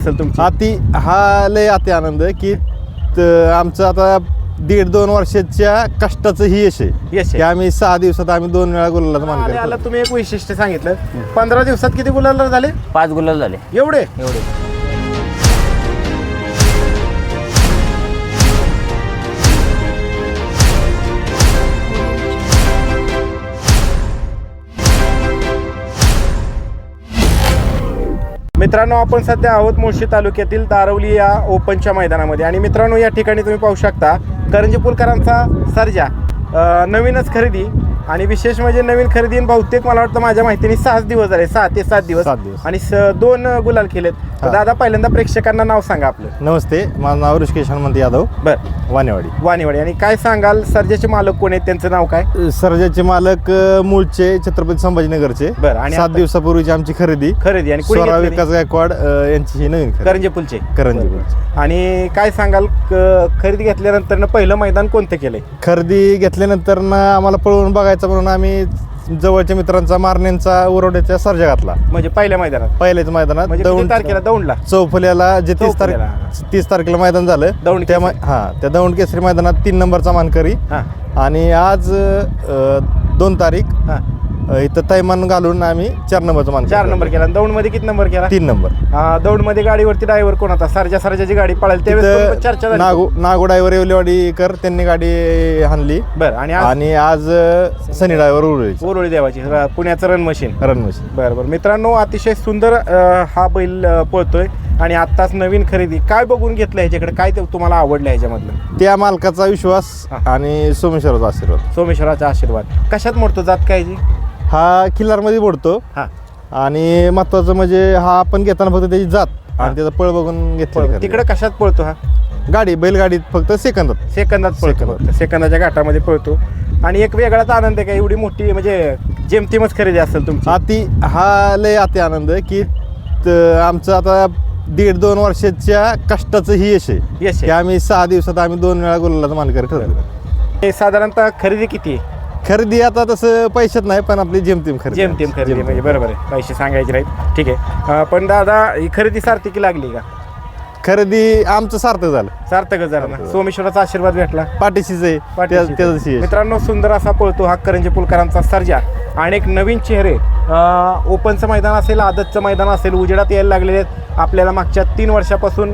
असेल तुमची. अति हा लय अति आनंद की त- आमचं आता दीड दोन वर्षाच्या कष्टाचं ही यश आहे. यश आहे. की आम्ही सहा दिवसात आम्ही दोन वेळा गुलाला मान आले करतो आला तुम्ही एक वैशिष्ट्य सांगितलं. पंधरा दिवसात किती गुलाल झाले? पाच गुलाल झाले. एवढे? एवढे. मित्रांनो आपण सध्या आहोत मुळशी तालुक्यातील दारवली या ओपनच्या मैदानामध्ये. आणि मित्रांनो या ठिकाणी तुम्ही पाहू शकता करंजी पुलकरांचा सर्जा. नवीनच खरेदी आणि विशेष म्हणजे नवीन खरेदी बहुतेक मला वाटतं माझ्या माहितीने सहाच दिवस झाले सहा ते सात दिवस. सात दिवस. आणि स- दोन गुलाल केलेत. तर. दादा पहिल्यांदा प्रेक्षकांना नाव सांगा आपलं. नमस्ते माझं नाव ऋषिकेश हनुमंत यादव. बर. वानेवाडी. वाणीवाडी आणि काय सांगाल सर्जाचे मालक कोण आहेत त्यांचं नाव काय? सर्जाचे मालक अ, मूळचे छत्रपती संभाजीनगरचे. बरं, आणि सात आता- दिवसापूर्वीची आमची खरेदी. खरेदी. आणि कुणी स्वरा? विकास गायकवाड अ, यांची ही नवीन खरेदी. करंजे पुलचे करंजी बरं. पुलचे. आणि काय सांगाल क- खरेदी घेतल्यानंतर पहिलं मैदान कोणतं केलंय? खरेदी घेतल्यानंतर ना आम्हाला पळवून बघायचं म्हणून आम्ही जवळच्या मित्रांचा मारण्यांचा उरवड्याच्या सर्जा घातला. म्हणजे पहिल्या मैदानात? पहिल्याच मैदानात म्हणजे किती दौंड तारखेला? दौंडला? चौफुल्याला जे तीस चौफुल्याला. तारीख तीस तारखेला मैदान झालं. दौंड त्या. मै- हा त्या दौंड केसरी मैदानात तीन नंबरचा मानकरी. हा. आणि आज अ, दोन तारीख. हा. इथं तैमान घालून आम्ही चार नंबरचा मानकरी चार नंबर केला. दौंडमध्ये किती नंबर केला? तीन नंबर. दौंडमध्ये गाडीवरती ड्रायव्हर कोण होता? सरजा सरजाची गाडी पळाली. त्यावेळेस पण चर्चा झाली? नागो नागो डायव्हर येवलेवाडीकर त्यांनी गाडी हाणली. बरं आणि आज? आणि आज सनी डायव्हर उरळी ओरोळी देवाची. र- पुण्याचं रन मशीन रणमशी बरं बरं. मित्रांनो अतिशय सुंदर अं, हा बैल अं, पळतोय. आणि आत्ताच नवीन खरेदी. काय बघून घेतलं ह्याच्याकडे? काय ते तुम्हाला आवडलं ह्याच्यामधलं? त्या मालकाचा विश्वास. आणि सोमेश्वराचा आशीर्वाद. सोमेश्वराचा आशीर्वाद. कशात मोडतो? जात काय जी हा किल्लारमध्ये पडतो. हा. आणि महत्वाचं म्हणजे हा आपण घेताना फक्त त्याची जात आणि त्याचा पळ बघून घेतली तिकडे कशात पळतो हा? गाडी बैलगाडीत फक्त सेकंदात. सेकंदात पळतो. फक्त. सेकंदाच्या घाटामध्ये पळतो. आणि एक वेगळाच आनंद आहे का? एवढी मोठी म्हणजे जेमतेमच खरेदी असेल तुमची. अति हा लय अति आनंद की त- आमचं आता दीड दोन वर्षाच्या कष्टाचं ही यश आहे. यश आहे. की आम्ही सहा दिवसात आम्ही दोन वेळा गुलाला मानकरी ठरलो हे साधारणतः खरेदी किती आहे? खरेदी आता तसं पैशात नाही पण आपली जेमतेम खरेदी जेमतेम खरेदी. म्हणजे बरोबर आहे. पैसे सांगायचे नाहीत. ठीक आहे. अं, पण दादा ही खरेदी सार्थकी लागली का? खरेदी आमचं सार्थक झालं. सार्थकच झालं ना. सोमेश्वराचा आशीर्वाद भेटला. पाठीशीच आहे. पाठीशी. यश. मित्रांनो सुंदर असा पळतो हा करंजी पुलकरांचा सर्जा. आणि एक नवीन चेहरे ओपनचं मैदान असेल आदतचं मैदान असेल उजेडात यायला लागलेले आहेत. आपल्याला मागच्या तीन वर्षापासून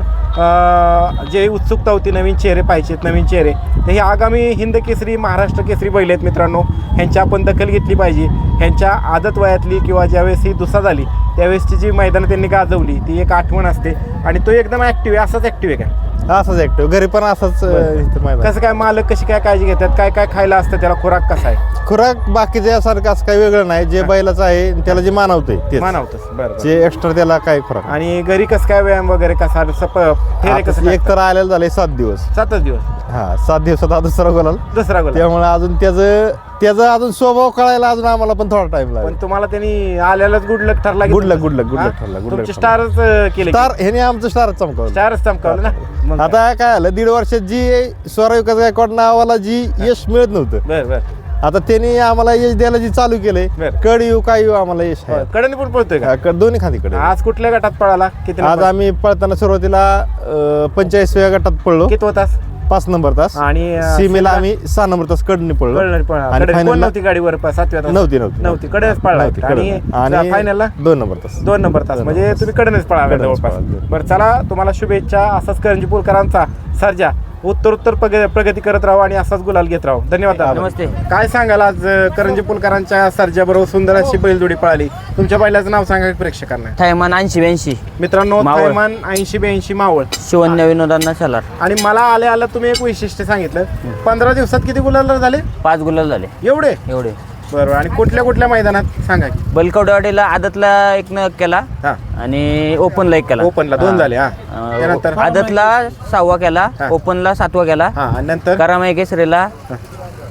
जे उत्सुकता होती नवीन चेहरे पाहिजेत नवीन चेहरे. तर हे आगामी हिंद केसरी महाराष्ट्र केसरी बैल आहेत मित्रांनो. ह्यांची आपण दखल घेतली पाहिजे. ह्यांच्या आदत वयातली किंवा ज्यावेळेस ही दुसा झाली त्यावेळेसची जी मैदानं त्यांनी गाजवली ती एक आठवण असते. आणि तो एकदम ॲक्टिव्ह आहे असाच ॲक्टिव्ह आहे का? असाच ऍक्टिव्ह घरी पण असाच अं, इथं मैदान. कसं काय मालक कशी काय काळजी घेतात? काय काय खायला असतं? त्याला खुराक कसा आहे? खुराक बाकीच्या सारखं असं काही वेगळं नाही. जे बैलाचं आहे त्याला जे मानवते ते बरं. जे एक्स्ट्रा त्याला काय खुराक आणि घरी कसं काय व्यायाम वगैरे कसा? सप फेरे आता कसं एक तर आलेलं झालंय सात दिवस. सातच दिवस. हा सात दिवसात दुसरा गोलाल दुसरा गोल त्यामुळे अजून त्याचं त्याचा अजून स्वभाव कळायला अजून आम्हाला पण थोडा टाइम पण लागेल तुम्हाला त्यांनी आल्यालाच गुड लक ठरला की Good luck, तुमचं? good luck, good हा? luck ठरला, तुमचे ठरला. स्टारच केले स्टार ह्याने आमचं स्टार चमकवलं स्टारच चमकावलं ना मग काय? आता काय आलं दीड वर्षात जी स्वरा विकास गायकवाड नावाला जी यश मिळत नव्हतं बर बर आता त्यांनी आम्हाला यश द्यायला जी चालू केलंय बरं. कड येऊ काय येऊ आम्हाला यश आहे. कडे पण पळतोय का हा, कड- दोन्ही खांदी कडे आज कुठल्या गटात पळाला किती आज नंबर? आम्ही पळताना सुरुवातीला पंचेचाळीसव्या गटात पळलो किती तास पाच नंबर तास. आणि अं, सीमेला आम्ही सहा नंबर तास कडनी पळलो. कळलं पळा आणि कडे कोण फायनलला नव्हती गाडीवर प- सातव्या तासात? नव्हती नव्हती नव्हती. कडेच पळला. नव्हती, होता. आणि कडनं. आणि फायनलला दोन नंबर तास. दोन नंबर तास. म्हणजे. तुम्ही कडनच पळाला कडनंच जवळपास. पळालो. बरं चला तुम्हाला शुभेच्छा. असाच करंजी पुलकरांचा. सर्जा. उत्तर उत्तर प्रग- प्रगती करत राहू आणि असाच गुलाल घेत राहू. धन्यवाद दादा. नमस्ते. काय सांगाल आज अं, करंजी पुलकरांच्या सर्जा बरोबर सुंदर अशी बैलजोडी पळाली. तुमच्या बैलाचं नाव सांगा प्रेक्षकांना. थैमान ऐंशी ब्याऐंशी. मित्रांनो मावळ. थैमान ऐंशी ब्याऐंशी मावळ. शिवन्य विनोदांना चलार आणि मला आले आलं तुम्ही एक वैशिष्ट्य सांगितलं. पंधरा दिवसात किती गुलाल झाले? पाच गुलाल झाले. एवढे? एवढे. बरोबर आणि कुठल्या कुठल्या मैदानात? सांगा की. बलकवडेवाडीला आदतला एक न केला हा. आणि ओपनला एक केला. ओपनला दोन. झाले हा. अं, त्यानंतर? आदतला सहावा केला हा. ओपनला सातवा केला. हा आणि नंतर? करामाई केसरीला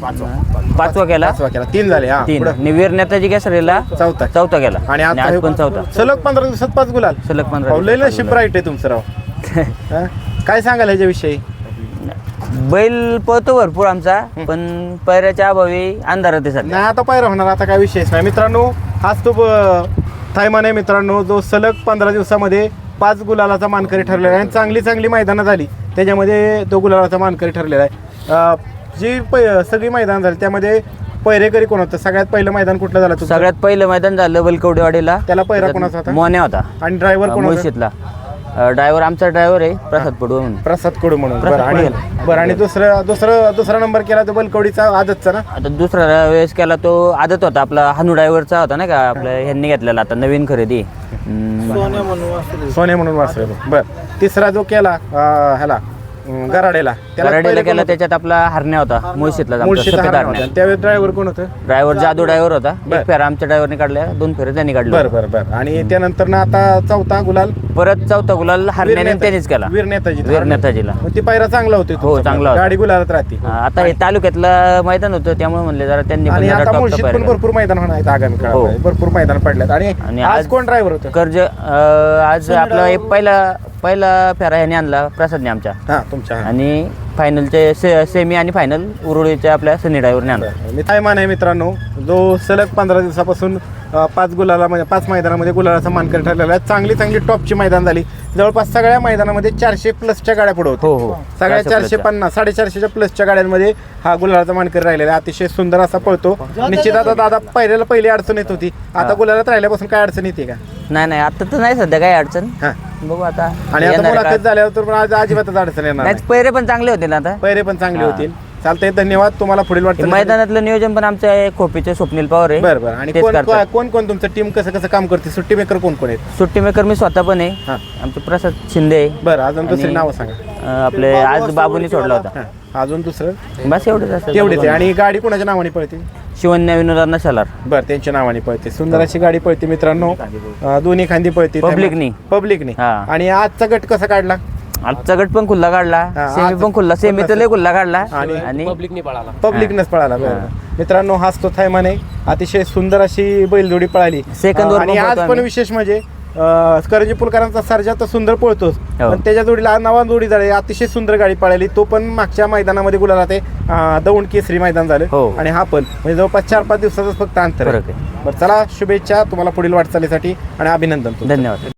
पाचवा. केला. पाचवा केला. तीन झाले हा तीन. पुढं. आणि वीरनेताजी केसरीला चौथा. चौथा केला. आणि आता आज हे- पण चौथा. सलग पंधरा दिवसात पाच गुलाल. सलग पंधरा लय दिवसात नशीब आहे तुमचं राव. हा? काय सांगाल ह्याच्याविषयी? बैल पळतो भरपूर आमचा पण पैऱ्याच्या अभावी अंधारात आहे सध्या. नाही आता पायरा होणार आता काय विषयच नाही. मित्रांनो हाच तो थायमान आहे मित्रांनो जो सलग पंधरा दिवसामध्ये पाच गुलालाचा मानकरी ठरलेला आहे. आणि चांगली चांगली मैदानं झाली. त्याच्यामध्ये तो गुलालाचा मानकरी ठरलेला आहे. अं, जी पै सगळी मैदान झाली त्यामध्ये पहिरेकरी कोण होतं? सगळ्यात पहिलं मैदान कुठलं झालं तुमचं? सगळ्यात पहिलं मैदान झालं बलकवडेवाडीला. त्याला पहिरा कोणाचा होता? मोन्या होता. आणि ड्रायव्हर कोण होता? मुळशीतला. ड्रायव्हर आमचा ड्रायव्हर आहे प्रसाद पडू म्हणून. प्रसाद कडू म्हणून. प्रसाद बरं आणि कडू. बरं आणि दुसरं दुसरं दुसरा नंबर केला तो बलकवडीचा आदतचा ना? आता दुसरा वेळेस केला तो आदत होता आपला हनू ड्रायव्हरचा होता ना का आपल्या ह्यांनी घेतलेला आता नवीन खरेदी. हम्म, सोने म्हणून वाचलेलो बरं तिसरा जो केला अं, ह्याला अं, गराडेला. पहिलं केला त्याच्यात आपला हरण्या होता मुळशीतला मुळशीचा होता. आणि त्यावेळेस ड्रायव्हर कोण होतं? ड्रायव्हर जादू ड्रायव्हर होता. बर. एक फेरा आमच्या ड्रायव्हरने काढल्या दोन फेरे त्यांनी काढले बरं बरं बरं. आणि त्यानंतर ना आता चौथा गुलाल? परत चौथा गुलाल हरण्याने त्यांनीच केला. वीर नेताजी वीर नेताजीला मग ती पायरा चांगला होती हो, चांगला होता. गाडी गुलालात राहते. हा, आता हे तालुक्यातलं मैदान होतं त्यामुळे म्हणले जरा त्यांनी पण आणि जरा आता top मुळशीत top पण पाहिलं. भरपूर मैदान होणार आहेत आगामी काळामध्ये. भरपूर मैदान पडल्यात. आणि आणि आज आज- कोण ड्रायव्हर होतं? कर्ज अं, आज आपला एक पहिला पहिला फेरा ह्याने आणला प्रसादने आमच्या. हा तुमच्या हा. आणि फायनलचे से सेमी आणि फायनल उरुळीच्या आपल्या सनी ड्रायव्हरने आणला. मी मान आहे मित्रांनो जो सलग पंधरा दिवसापासून पाच गुलाला म्हणजे पाच मैदानामध्ये गुलालाचा मानकरी ठरलेला आहे. चांगली चांगली टॉपची मैदान झाली. जवळपास सगळ्या मैदानामध्ये चारशे प्लसच्या गाड्या पुढे होत्या. हो, हो. सगळ्या 400 चारशे. पन्नास साडेचारशेच्या प्लसच्या गाड्यांमध्ये हा गुलालाचा मानकरी राहिलेला आहे. अतिशय सुंदर असा पळतो. निश्चित आता दादा. पहिल्याला पहिली अडचण येत होती. आता गुलालात राहिल्यापासून काय अडचण येते का? नाही नाही. आता तर नाही सध्या काही अडचण. हा. बघू आता. आणि आता येणाऱ्या मुलाखत काळात- झाल्यावर तर पण आज अजिबातच अडचण येणार नाही नाही. पैरे पण चांगले होते ना आता. पहिरे पण चांगले. होतील. चालतंय धन्यवाद. तुम्हाला पुढील हे वाटतं मैदानातलं नियोजन पण आमच्या खोपीचे स्वप्नील पवार आहे. बरं बरं. आणि तेच कोण करतात. कोण कोण तुमचं टीम कसं कसं काम करते? सुट्टी मेकर कोण कोण आहेत? सुट्टी मेकर मी स्वतः पण आहे. हा. आमचे प्रसाद शिंदे आहे. बरं अजून दुसरी आणि- नावं सांगा. अं, आपले आज बाबूनी सोडला होता. हा, अजून दुसरं? बस एवढंच असतं तेवढेच आहे. आणि गाडी कोणाच्या नावाने पळते? शिवन्या विनोदांना शलार. बरं त्यांच्या नावाने पळते. सुंदर अशी गाडी पळते मित्रांनो. अं, दोन्ही खांदी पळते. पब्लिकनी. हा. आणि आजचा गट कसा काढला? आजचा गट पण खुल्ला काढला. हा, सेमी पण खुल्ला. सेमी तर लय खुल्ला काढला. आणि- पब्लिकनच पळाला. बरं. मित्रांनो हाच तो थायमान आहे. अतिशय सुंदर अशी बैलजोडी पळाली. Second वर आणि आज पण आम्ही. विशेष म्हणजे अं, करंजी पुलकरांचा सर्जा तर सुंदर पळतोच. हो. पण त्याच्या जोडीला नवा जोडी झाली. अतिशय सुंदर गाडी पळाली. तो पण मागच्या मैदानामध्ये गुलाला ते अं, दौंड केसरी मैदान झालं. हो. आणि हा पण. म्हणजे जवळपास चार पाच दिवसाचाच फक्त अंतर आहे. फरक आहे. बरं चला शुभेच्छा तुम्हाला पुढील वाटचालीसाठी आणि अभिनंदन तुमचं. धन्यवाद.